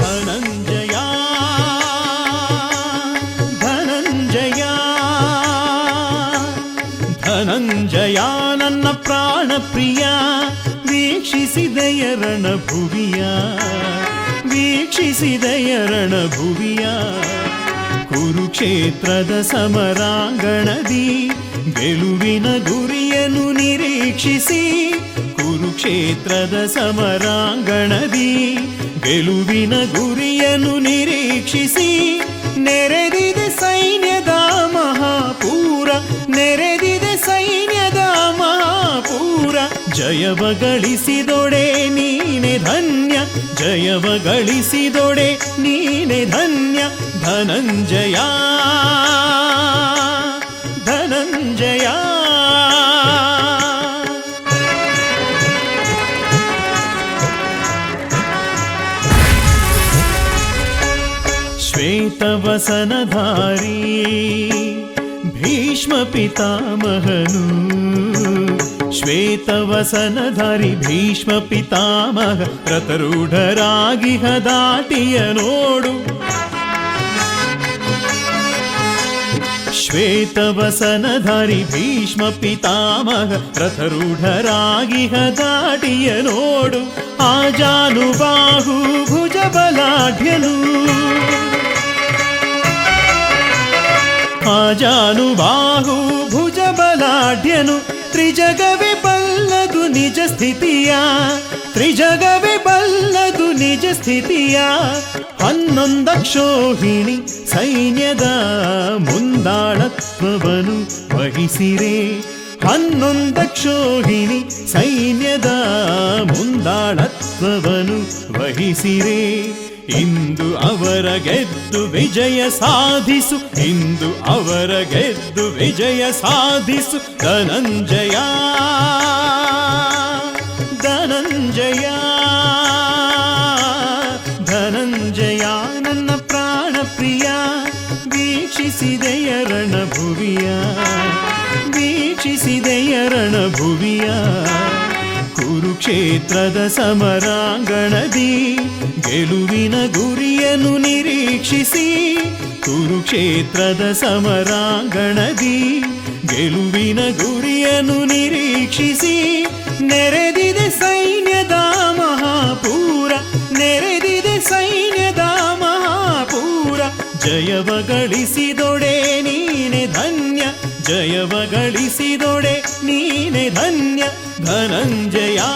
ಧನಂಜಯ ಧನಂಜಯ ಧನಂಜಯ ನನ್ನ ಪ್ರಾಣ ಪ್ರಿಯ ವೀಕ್ಷಿಸಿದೆಯ ರಣಭುವಿಯ ವೀಕ್ಷಿಸಿದೆಯ ರಣಭುವಿಯ ಕುರುಕ್ಷೇತ್ರದ ಸಮರಾಂಗಣದಿ ಗೆಲುವಿನ ಗುರಿಯನ್ನು ನಿರೀಕ್ಷಿಸಿ, ಕುರುಕ್ಷೇತ್ರದ ಸಮರಾಂಗಣದಿ ಗೆಲುವಿನ ಗುರಿಯನ್ನು ನಿರೀಕ್ಷಿಸಿ, ನೆರೆದಿದೆ ಸೈನ್ಯದ ಮಹಾಪೂರ, ನೆರೆದಿದೆ ಸೈನ್ಯದ ಮಹಾಪೂರ. ಜಯವ ಗಳಿಸಿದೊಡೆ ನೀನೆ ಧನ್ಯ, ಜಯವ ಗಳಿಸಿದೊಡೆ ನೀನೆ ಧನ್ಯ. ಧನಂಜಯ ಧನಂಜಯ ಶ್ವೇತವಸನಧಾರಿ ಭೀಷ್ಮ ಪಿತಾಮಹನು ಶ್ವೇತವಸನಧಾರಿ ಭೀಷ್ಮ ಪಿತಾಮಹ ರಥರೂಢರಾಗಿಹ ದಾಟಿಯ ನೋಡು ಶ್ವೇತವಸನಧಾರಿ ಭೀಷ್ಮ ಪಿತಾಮಹ ರಥರೂಢರಾಗಿಹ ದಾಟಿಯ ನೋಡು ಆಜಾನುಬಾಹು ಭುಜ ಬಲಾಢ್ಯನು ಆಜಾನುಬಾಹು ಭುಜ ಬಲಾಢ್ಯನು ತ್ರಿಜಗವೇ ಬಲ್ಲದು ನಿಜ ಸ್ಥಿತಿಯ, ತ್ರಿಜಗವೇ ಬಲ್ಲದು ನಿಜ ಸ್ಥಿತಿಯ. ಹನ್ನೊಂದಕ್ಷೋಹಿಣಿ ಸೈನ್ಯದ ಮುಂದಾಳತ್ವವನ್ನು ವಹಿಸಿರೆ. ಹನ್ನೊಂದಕ್ಷೋಹಿಣಿ ಸೈನ್ಯದ ಮುಂದಾಳತ್ವವನ್ನು ವಹಿಸಿರೆ. ಇಂದು ಅವರ ಗೆದ್ದು ವಿಜಯ ಸಾಧಿಸು, ಇಂದು ಅವರ ಗೆದ್ದು ವಿಜಯ ಸಾಧಿಸು, ಧನಂಜಯ ಧನಂಜಯ ಧನಂಜಯ, ನನ್ನ ಪ್ರಾಣ ಪ್ರಿಯ ವೀಕ್ಷಿಸಿದೆಯ ರಣಭುವಿಯ ವೀಕ್ಷಿಸಿದೆಯ ರಣಭುವಿಯ. ಕುರುಕ್ಷೇತ್ರದ ಸಮರಾಂಗಣದಿ, ಗೆಲುವಿನ ಗುರಿಯನ್ನು ನಿರೀಕ್ಷಿಸಿ ಕುರುಕ್ಷೇತ್ರದ ಸಮರಾಂಗಣದಿ, ಗೆಲುವಿನ ಗುರಿಯನ್ನು ನಿರೀಕ್ಷಿಸಿ ನೆರೆದಿದೆ ಸೈನ್ಯದ ಮಹಾಪೂರ, ನೆರೆದಿದೆ ಸೈನ್ಯದ ಮಹಾಪೂರ. ಜಯವ ಗಳಿಸಿದೊಡೆ ನೀನೆ ಧನ್ಯ ಜಯವ ಗಳಿಸಿದೊಡೆ ನೀನೆ ಧನ್ಯ. धनंजया।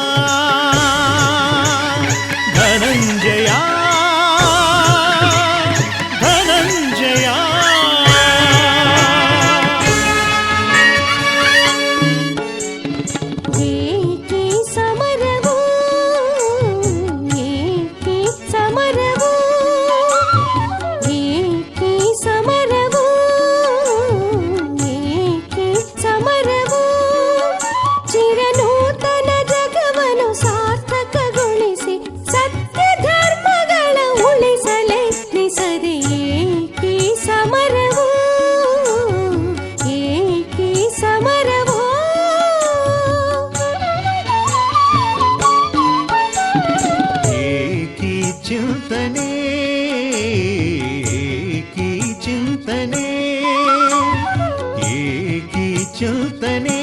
ಚಿಂತನೆ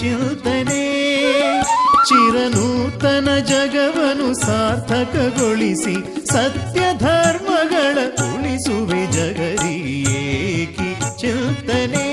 ಚಿಂತನೆ ಚಿರನೂತನ ಜಗವನ್ನು ಸಾರ್ಥಕಗೊಳಿಸಿ ಸತ್ಯ ಧರ್ಮಗಳ ಉಳಿಸುವೆ ಜಗರಿ ಚಿಂತನೆ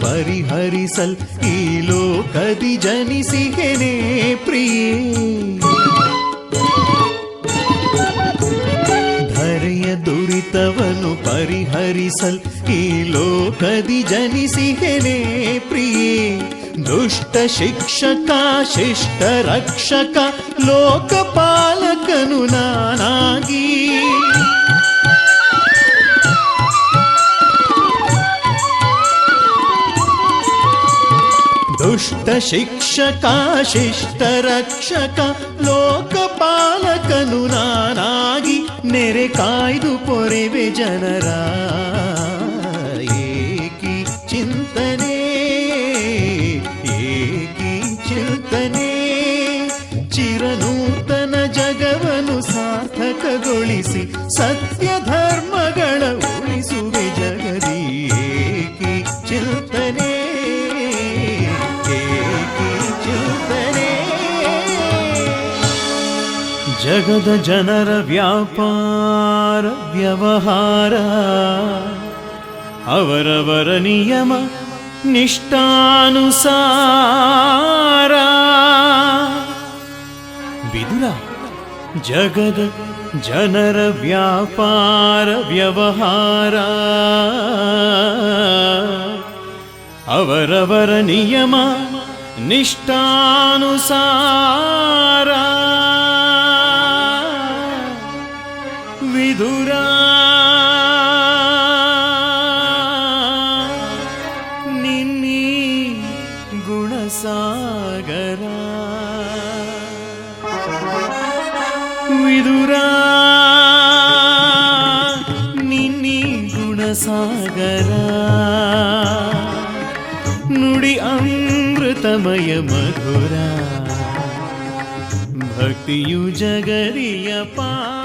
ಪರಿಹರಿಸಲ್ ಈ ಲೋಕದಿ ಜನಿಸಿಗೆನೆ ಪ್ರಿಯೇ ಧರೆಯ ದುರಿತವನ್ನು ಪರಿಹರಿಸಲ್ ಈ ಲೋಕದಿ ಜನಿಸಿಗೆನೆ ಪ್ರಿಯೇ ದುಷ್ಟ ಶಿಕ್ಷಕ ಶಿಷ್ಟ ರಕ್ಷಕ ಲೋಕಪಾಲಕನು ನಾನಾಗಿ ದುಷ್ಟ ಶಿಕ್ಷಕ, ಶಿಷ್ಟ ರಕ್ಷಕ, ಲೋಕಪಾಲಕನು ನಾನಾಗಿ ನೆರೆ ಕಾಯ್ದು ಪೊರೆವೆ ಜನರ. ಏಕಿ ಚಿಂತನೆ ಏಕಿ ಚಿಂತನೆ, ಚಿರನೂತನ ಜಗವನ್ನು ಸಾರ್ಥಕಗೊಳಿಸಿ ಸತ್ಯ ಜಗದ ಜನರ ವ್ಯಾಪಾರ ವ್ಯವಹಾರ ಅವರವರ ನಿಯಮ ನಿಷ್ಠಾನುಸಾರ ಬಿದುರ ಜಗದ ಜನರ ವ್ಯಾಪಾರ ವ್ಯವಹಾರ ಅವರವರ ನಿಯಮ ನಿಷ್ಠಾನುಸಾರ సాగరా. నుడి అమృతమయ మధురా. భక్తియు జగరియ పా